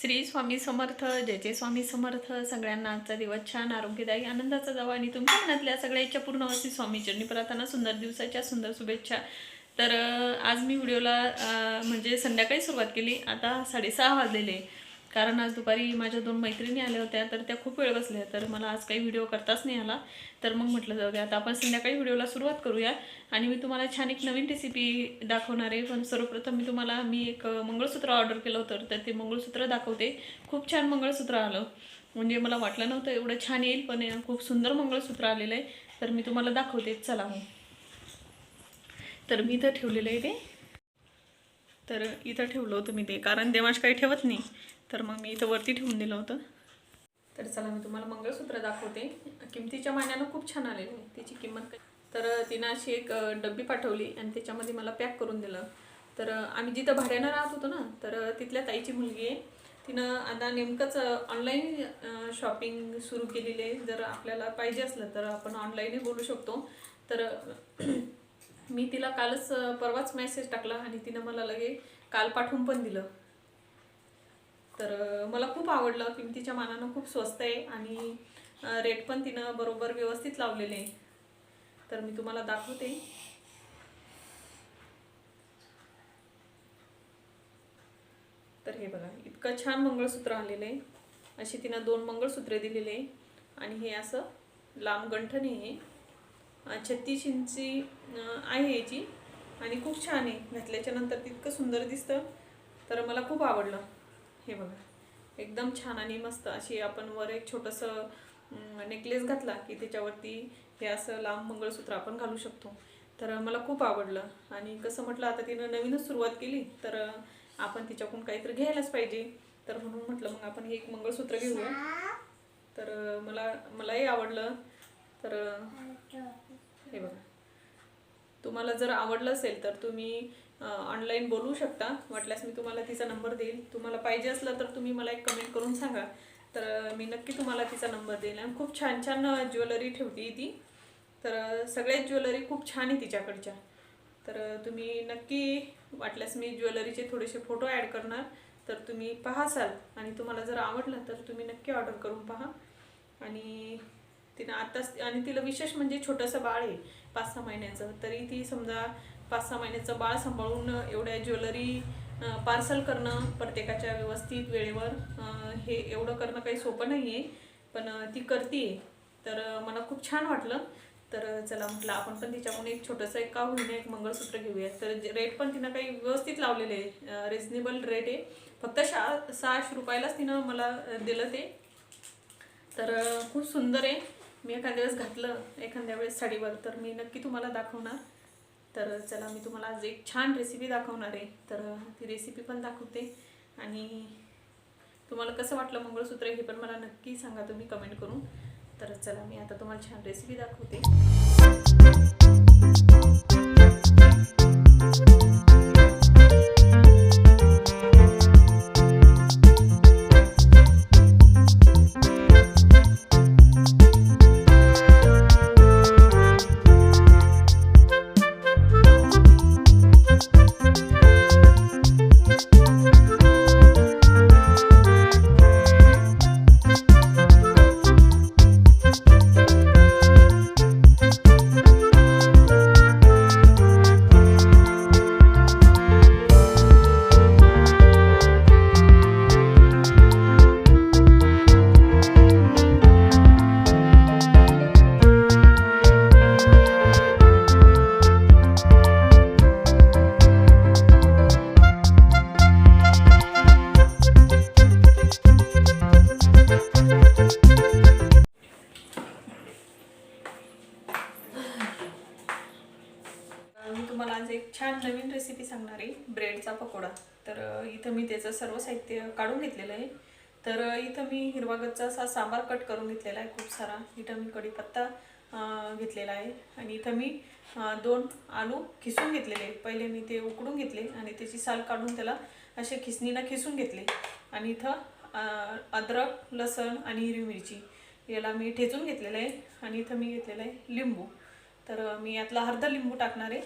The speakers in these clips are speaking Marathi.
श्री स्वामी समर्थ जय जय स्वामी समर्थ. सगळ्यांना आजचा दिवस छान आरोग्यदायी आनंदाचा जावा आणि तुमच्या मनातल्या सगळ्या इच्छा स्वामी चरणी प्रार्थना. सुंदर दिवसाच्या सुंदर शुभेच्छा. तर आज मी व्हिडिओला म्हणजे संध्याकाळी सुरुवात केली. आता साडेसहा वाजलेले. कारण आज दुपारी माझ्या दोन मैत्रिणी आल्या होत्या तर त्या खूप वेळ बसल्या. तर मला आज काही व्हिडिओ करताच नाही आला. तर मग म्हटलं जाऊ द्या आता आपण संध्याकाळी व्हिडिओला सुरुवात करूया. आणि मी तुम्हाला छान एक नवीन रेसिपी दाखवणार आहे. पण सर्वप्रथम मी तुम्हाला मी एक मंगळसूत्र ऑर्डर केलं होतं तर ते मंगळसूत्र दाखवते. खूप छान मंगळसूत्र आलं. म्हणजे मला वाटलं नव्हतं एवढं छान येईल पण खूप सुंदर मंगळसूत्र आलेलं आहे. तर मी तुम्हाला दाखवते. चला मग. तर मी इथं ठेवलेलं आहे ते. तर इथं ठेवलं होतं मी ते. कारण देवाश काही ठेवत नाही. तर मग मी इथं वरती ठेवून दिलं होतं. तर चला मी तुम्हाला मंगळसूत्र दाखवते. किमतीच्या मान्यानं खूप छान आलेलं आहे. त्याची किंमत काय? तर तिनं अशी एक डब्बी पाठवली आणि त्याच्यामध्ये मला पॅक करून दिलं. तर आम्ही जिथं भाड्यानं राहत होतो ना तर तिथल्या ताईची मुलगी आहे. तिनं आता नेमकंच ऑनलाईन शॉपिंग सुरू केलेली आहे. जर आपल्याला पाहिजे असलं तर आपण ऑनलाईनही बोलू शकतो. तर मी तिला कालच परवाच मेसेज टाकला आणि तिनं मला लगे काल पाठवून पण दिलं. तर मला खूप आवडलं. किमतीच्या मानानं खूप स्वस्त आहे आणि रेट पण तिनं बरोबर व्यवस्थित लावलेले आहे. तर मी तुम्हाला दाखवते. तर हे बघा इतकं छान मंगळसूत्र आलेलं आहे. अशी तिनं दोन मंगळसूत्रे दिलेले आहे. आणि हे असं लांब गंठण आहे. छत्तीस इंची आहे याची. आणि खूप छान आहे. घातल्याच्या नंतर तितकं सुंदर दिसतं. तर मला खूप आवडलं. हे बघा. एकदम छान आणि मस्त अशी आपण वर एक छोटंसं नेकलेस घातला की त्याच्यावरती हे असं लांब मंगळसूत्र आपण घालू शकतो. तर मला खूप आवडलं. आणि कसं म्हटलं आता तिनं नवीनच सुरुवात केली तर आपण तिच्याकडून काहीतरी घ्यायलाच पाहिजे. तर म्हणून म्हटलं मग आपण हे एक मंगळसूत्र घेऊया. तर मला मलाही आवडलं. तर हे बघा. तुम्हाला जर आवडलं असेल तर तुम्ही ऑनलाईन बोलू शकता. वाटल्यास मी तुम्हाला तिचा नंबर देईल तुम्हाला पाहिजे असलं तर तुम्ही मला एक कमेंट करून सांगा. तर मी नक्की तुम्हाला तिचा नंबर देईल आणि खूप छान छान ज्वेलरी ठेवते ती. तर अ, सगळ्याच ज्वेलरी खूप छान आहे तिच्याकडच्या. तर तुम्ही नक्की वाटल्यास मी ज्वेलरीचे थोडेसे फोटो ॲड करणार. तर तुम्ही पाहासाल. आणि तुम्हाला जर आवडलं तर तुम्ही नक्की ऑर्डर करून पहा. आणि तिनं आत्ताच आणि तिला विशेष म्हणजे छोटंसं बाळ आहे पाच सहा महिन्याचं. तरी ती समजा पाच सहा महिन्याचं बाळ सांभाळून एवढ्या ज्वेलरी पार्सल करणं प्रत्येकाच्या व्यवस्थित वेळेवर हे एवढं करणं काही सोपं नाही आहे पण ती करते तर मला खूप छान वाटलं. तर चला म्हटलं आपण पण तिच्याकडून एक छोटंसं एक का होईना एक मंगळसूत्र घेऊया तर रेट पण तिनं काही व्यवस्थित लावलेले आहे. रिजनेबल रेट आहे. फक्त शा सहाशे रुपयालाच तिनं मला दिलं ते. तर खूप सुंदर आहे. मी एखाद्या वेळेस घातलं एखाद्या वेळेस साडीवर. तर मी नक्की तुम्हाला दाखवणार. तर चला मी तुम्हाला आज एक छान रेसिपी दाखवणार आहे. तर ती रेसिपी पण दाखवते. आणि तुम्हाला कसं वाटलं मंगळसूत्र हे पण मला नक्की सांगा तुम्ही कमेंट करून. तर चला मी आता तुम्हाला छान रेसिपी दाखवते. पकोडा. तर इथं मी त्याचं सर्व साहित्य काढून घेतलेलं आहे. तर इथं मी हिरवा गच्चा असा सांबार कट करून घेतलेला आहे खूप सारा. इथं मी कढीपत्ता घेतलेला आहे. आणि इथं मी दोन आलू खिसून घेतलेले पहिले मी ते उकडून घेतले आणि त्याची साल काढून त्याला असे खिसणीनं खिसून घेतले. आणि इथं अद्रक लसण आणि हिरवी मिरची याला मी ठेचून घेतलेलं आहे. आणि इथं मी घेतलेलं आहे लिंबू. तर मी यातला अर्धा लिंबू टाकणार आहे.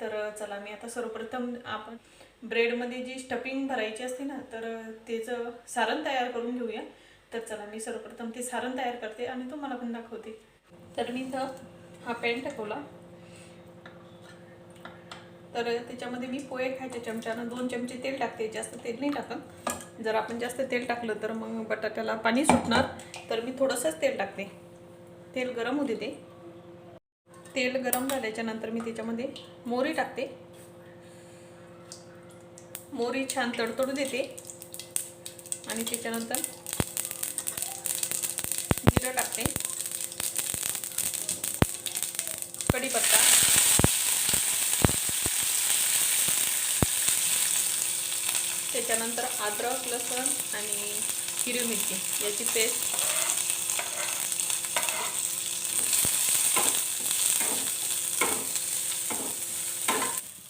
तर चला मी आता सर्वप्रथम आपण ब्रेडमध्ये जी स्टफिंग भरायची असते ना तर त्याचं सारण तयार करून घेऊया. तर चला मी सर्वप्रथम ते सारण तयार करते आणि तुम्हाला पण दाखवते. तर मी इथं हा पॅन टाकवला तर त्याच्यामध्ये मी पोहे खायच्या चमच्यानं. दोन चमचे तेल टाकते जास्त तेल नाही टाकत. जर आपण जास्त तेल टाकलं तर मग बटाट्याला पाणी सुटणार. तर मी थोडंसंच तेल टाकते. तेल गरम होते ते तेल गरम झाल्याच्यानंतर मी त्याच्यामध्ये मोहरी टाकते. मोहरी छान तडतडू देते. आणि त्याच्यानंतर जिरं टाकते. कढीपत्ता. त्याच्यानंतर अद्रक लसण आणि हिरवी मिरची याची पेस्ट.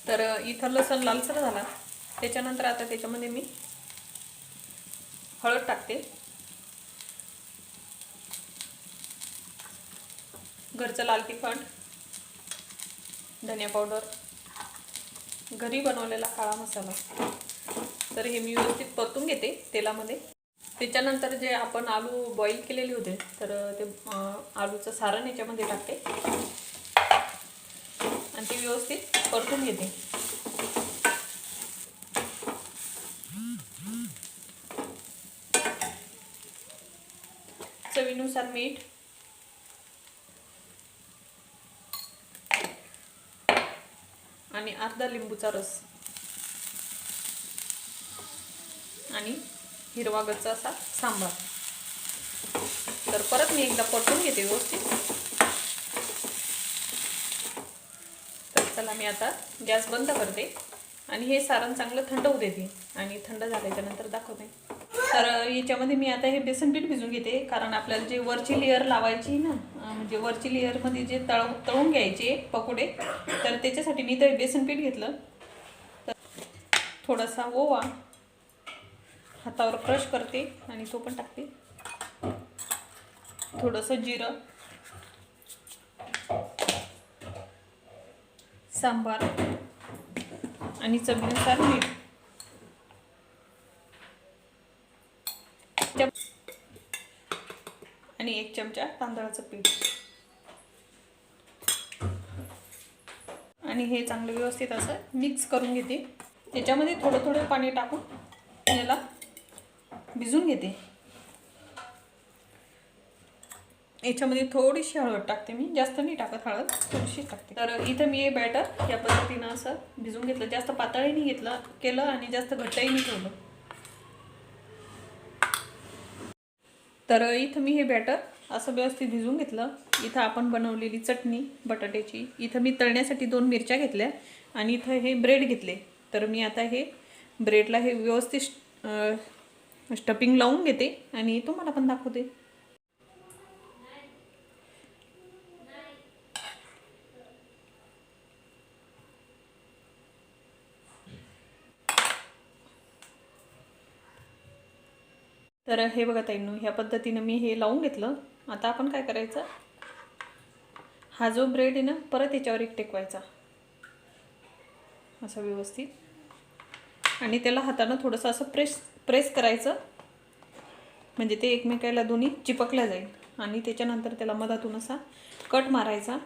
तर इथं लसण लालसर झाला. त्याच्यानंतर आता त्याच्यामध्ये मी हळद टाकते. घरचं लाल तिखट धनिया पावडर घरी बनवलेला काळा मसाला. तर हे मी व्यवस्थित परतून घेते तेलामध्ये. त्याच्यानंतर जे आपण आलू बॉईल केलेले होते तर ते आलूचं सारण याच्यामध्ये टाकते. आणि ते व्यवस्थित परतून घेते. चवीनुसार मीठ. आणि अर्धा लिंबूचा रस. आणि हिरवा गच्च असा सांबार. तर परत मी एकदा परतून घेते व्यवस्थित. तर चला मी आता गॅस बंद करते. आणि हे सारण चांगलं थंड होऊ देते. आणि थंड झाल्याच्यानंतर दाखवते. तर याच्यामध्ये मी आता हे बेसन पीठ भिजून घेते. कारण आपल्याला जे वरची लेअर लावायची ना म्हणजे वरची लेअरमध्ये जे तळ तळून घ्यायचे पकोडे तर त्याच्यासाठी मी तर बेसन पीठ घेतलं. तर थोडासा ओवा हातावर क्रश करते आणि तो पण टाकते. थोडंसं जिरं सांबार आणि चवीनुसार मीठ. चम- आणि एक चमचा तांदळाचं पीठ. आणि हे चांगलं व्यवस्थित असं मिक्स करून घेते. त्याच्यामध्ये थोडं थोडं पाणी टाकून याला भिजून घेते. याच्यामध्ये थोडीशी हळद टाकते मी. जास्त नाही टाकत हळद थोडीशी टाकते. तर इथं मी हे बॅटर या पद्धतीनं असं भिजून घेतलं. जास्त पातळही नाही घेतलं केलं आणि जास्त घट्टही नाही ठेवलं तर इथं मी हे बॅटर असं व्यवस्थित भिजून घेतलं. इथं आपण बनवलेली चटणी बटाट्याची. इथं मी तळण्यासाठी दोन मिरच्या घेतल्या आणि इथं हे ब्रेड घेतले. तर मी आता हे ब्रेडला हे व्यवस्थित स्टपिंग लावून घेते आणि तुम्हाला पण दाखवते. तर हे बघा ताईंनो ह्या पद्धतीनं मी हे लावून घेतलं. आता आपण काय करायचं? हा जो ब्रेड आहे ना परत याच्यावर एक टेकवायचा. असं व्यवस्थित. आणि त्याला हातानं थोडंसं असं प्रेस प्रेस करायचं. म्हणजे ते एकमेकाला दोन्ही चिपकल्या जाईल. आणि त्याच्यानंतर त्याला मधातून असा कट मारायचा.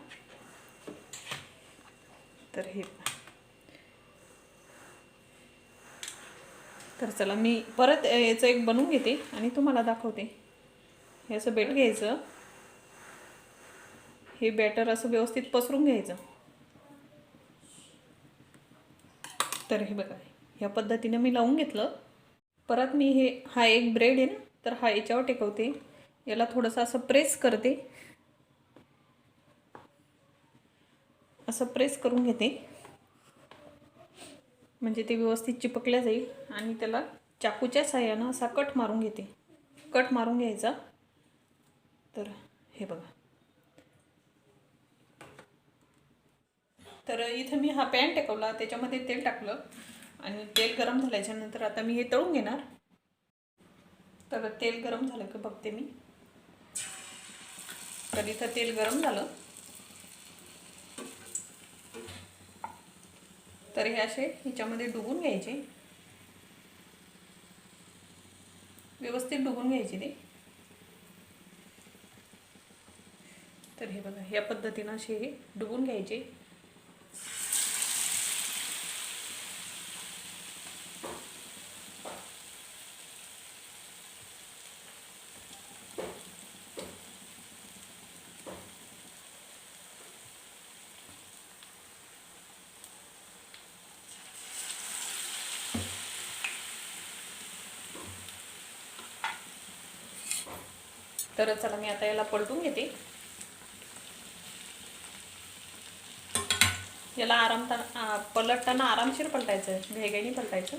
तर हे तर चला मी परत याचं एक बनवून घेते आणि तुम्हाला दाखवते. हे असं बेट घ्यायचं. हे बॅटर असं व्यवस्थित पसरून घ्यायचं. तर हे बघा ह्या पद्धतीनं मी लावून घेतलं. परत मी हे हा एक ब्रेड आहे ना तर हा याच्यावर टेकवते. याला थोडंसं असं प्रेस करते. असं प्रेस करून घेते. म्हणजे ते व्यवस्थित चिपकल्या जाईल आणि त्याला चाकूच्या साह्यानं असा कट मारून घेते. कट मारून घ्यायचा. तर हे बघा. तर इथं मी हा पॅन टेकवला त्याच्यामध्ये तेल टाकलं आणि तेल गरम झाल्याच्यानंतर आता मी हे तळून घेणार. तर तेल गरम झालं का बघते मी. तर इथं तेल गरम झालं. तर हे असे ह्याच्यामध्ये डुबून घ्यायचे. व्यवस्थित डुबून घ्यायचे ते. तर हे बघा ह्या पद्धतीनं असे हे डुबून घ्यायचे. तर चला मी आता याला पलटून घेते. याला आरामता पलटताना आरामशीर पलटायचं घाईघाईने पलटायचं.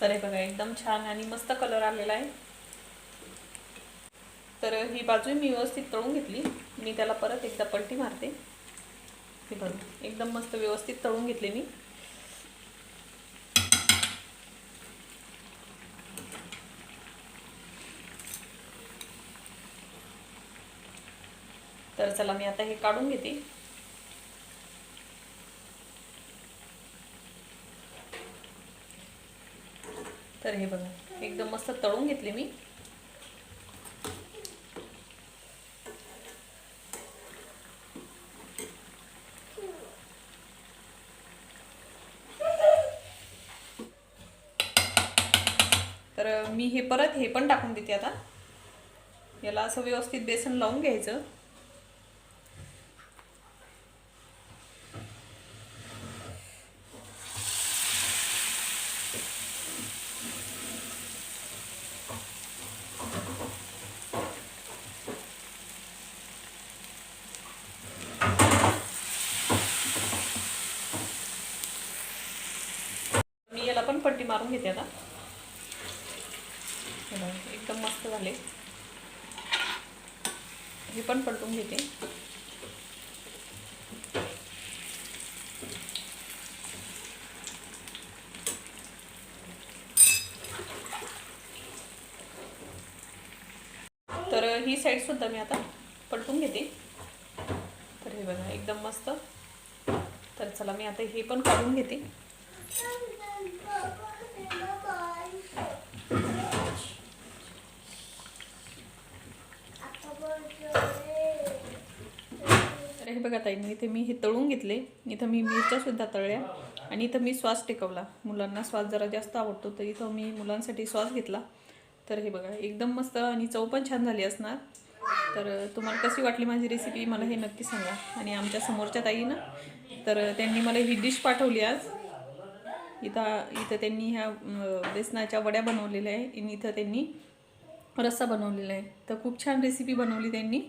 तर हे बघा एकदम छान आणि मस्त कलर आलेला आहे. तर ही बाजू मी व्यवस्थित तळून घेतली. मी त्याला परत एकदा पलटी मारते. हे बघा एकदम मस्त व्यवस्थित तळून घेतले मी. तर चला मी आता हे काढून घेते. तर हे बघा एकदम मस्त तळून घेतले मी. तर मी हे परत हे पण टाकून देते आता. याला असं व्यवस्थित बेसन लावून घ्यायचं मी याला पण पट्टी मारून घेते आता. एकदम मस्त झाले. हे पण पलटून घेते. तर ही साईड सुद्धा मी आता पलटून घेते. तर हे बघा एकदम मस्त. तर चला मी आता हे पण काढून घेते. हे बघा ताई मी इथे मी हे तळून घेतले. इथं मी मिरच्यासुद्धा तळल्या. आणि इथं मी श्वास टेकवला. मुलांना श्वास जरा जास्त आवडतो तर इथं मी मुलांसाठी श्वास घेतला. तर हे बघा एकदम मस्त आणि चव पण छान झाली असणार. तर तुम्हाला कशी वाटली माझी रेसिपी मला हे नक्की सांगा. आणि आमच्या समोरच्या ताईनं. तर त्यांनी मला ही डिश पाठवली आज. इथं इथं त्यांनी ह्या बेसनाच्या वड्या बनवलेल्या आहे. आणि इथं त्यांनी रस्सा बनवलेला आहे. तर खूप छान रेसिपी बनवली त्यांनी.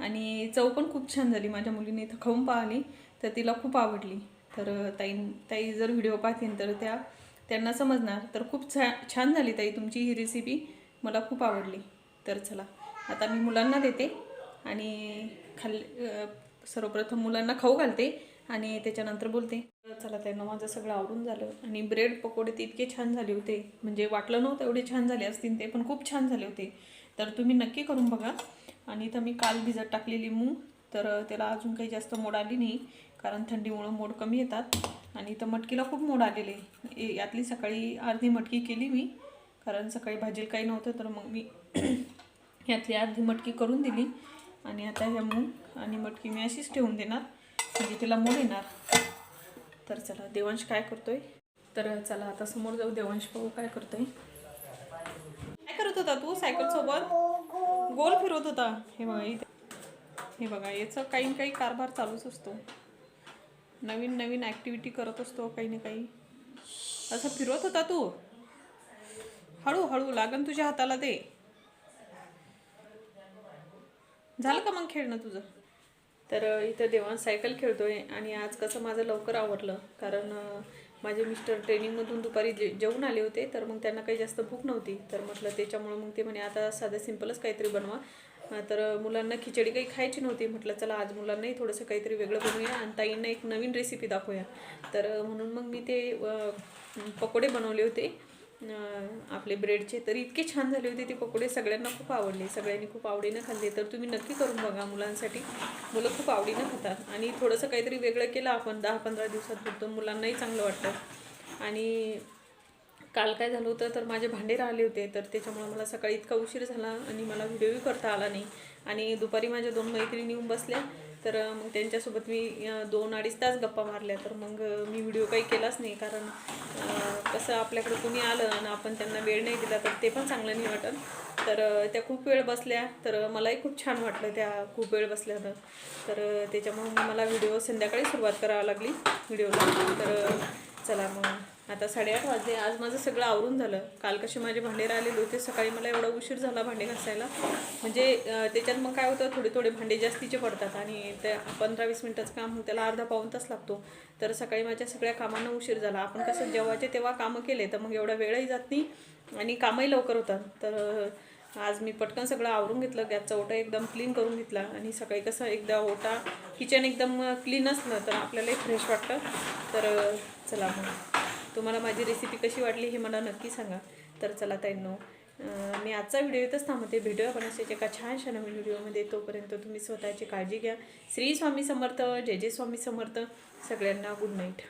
आणि चव पण खूप छान झाली. माझ्या मुलीने इथं खाऊन पाहिली तर तिला खूप आवडली. तर ताई ताई जर व्हिडिओ पाहतील तर त्या त्यांना समजणार. तर खूप छा छान झाली ताई तुमची ही रेसिपी मला खूप आवडली. तर चला आता मी मुलांना देते आणि खाल्ले सर्वप्रथम मुलांना खाऊ घालते आणि त्याच्यानंतर बोलते. चला त्यांना माझं सगळं आवडून झालं आणि ब्रेड पकोडे ते इतके छान झाले होते. म्हणजे वाटलं नव्हतं एवढे छान झाले असतील ते पण खूप छान झाले होते. तर तुम्ही नक्की करून बघा. आणि इथं मी काल भिजत टाकलेली मूग तर त्याला अजून काही जास्त मोड आली नाही कारण थंडीमुळं मोड कमी येतात. आणि इथं मटकीला खूप मोड आलेले ए- यातली सकाळी अर्धी मटकी केली मी कारण सकाळी भाजीला काही नव्हतं तर मग मी यातली अर्धी मटकी करून दिली. आणि आता ह्या मूग आणि मटकी मी अशीच ठेवून देणार म्हणजे तिला मोड येणार. तर चला देवांश काय करतोय? तर चला आता समोर जाऊ देवांश पाहू काय करतोय? करत होता तू सायकल सोबत. गोल फिरवत होता. हे बघा इथे. हे बघा याचं काही ना काही कारभार चालूच असतो. नवीन नवीन ॲक्टिव्हिटी करत असतो काही ना काही. असं फिरवत होता तू. हळू हळू लागन तुझ्या हाताला ते झालं का मग खेळणं तुझं? तर इथं देवान सायकल खेळतोय आणि आज कसं माझं लवकर आवरलं. कारण माझे मिस्टर ट्रेनिंगमधून दुपारी जे जेवून आले होते तर मग त्यांना काही जास्त भूक नव्हती. तर म्हटलं त्याच्यामुळं मग ते म्हणे आता साधं सिम्पलच काहीतरी बनवा. तर मुलांना खिचडी काही खायची नव्हती. म्हटलं चला आज मुलांनाही थोडंसं काहीतरी वेगळं बनवूया आणि ताईंना एक नवीन रेसिपी दाखवूया. तर म्हणून मग मी ते पकोडे बनवले होते. आपले ब्रेडचे तर इतके छान झाले होते ते पकोडे सगळ्यांना खूप आवडले. सगळ्यांनी खूप आवडीनं खाल्ले. तर तुम्ही नक्की करून बघा मुलांसाठी. मुलं खूप आवडीनं खातात. आणि थोडंसं काहीतरी वेगळं केलं आपण दहा पंधरा दिवसात तर मुलांनाही चांगलं वाटतं. आणि काल काय झालं होतं तर माझे भांडे राहिले होते. तर त्याच्यामुळे मला सकाळी इतका उशीर झाला आणि मला व्हिडिओही करता आला नाही. आणि दुपारी माझ्या दोन मैत्रिणी येऊन बसल्या. तर मग त्यांच्यासोबत मी दोन अडीच तास गप्पा मारल्या. तर मग मी व्हिडिओ काही केलाच नाही. कारण कसं आपल्याकडे कोणी आलं आणि आपण त्यांना वेळ नाही दिला तर ते पण चांगलं नाही वाटत. तर त्या खूप वेळ बसल्या. तर मलाही खूप छान वाटलं त्या खूप वेळ बसल्या तर त्याच्यामुळे मला व्हिडिओ संध्याकाळी सुरुवात करावी लागली व्हिडिओला. तर चला मग. आता साडेआठ वाजले. आज माझं सगळं आवरून झालं. काल कसे माझे भांडे राहिलेले होते सकाळी मला एवढा उशीर झाला भांडे घासायला. म्हणजे त्याच्यात मग काय होतं थोडे थोडे भांडे जास्तीचे पडतात आणि त्या पंधरा वीस मिनटाचं काम त्याला अर्धा पाऊण तास लागतो. तर सकाळी माझ्या सगळ्या कामांना उशीर झाला. आपण कसं जेव्हाचे तेव्हा कामं केले तर मग एवढा वेळही जात नाही आणि कामही लवकर होतात. तर आज मी पटकन सगळं आवरून घेतलं. गॅसचा ओटा एकदम क्लीन करून घेतला आणि सकाळी कसं एकदा ओटा किचन एकदम क्लीन असलं तर आपल्यालाही फ्रेश वाटतं. तर चला मग. तुम्हाला माझी रेसिपी कशी वाटली हे मला नक्की सांगा. तर चला ताईंनो मी आजचा व्हिडिओ इथंच थांबते भेटूया आपण असेच एका छानशा नवीन व्हिडिओमध्ये तोपर्यंत तुम्ही स्वतःची काळजी घ्या. श्री स्वामी समर्थ. जय जय स्वामी समर्थ. सगळ्यांना गुड नाईट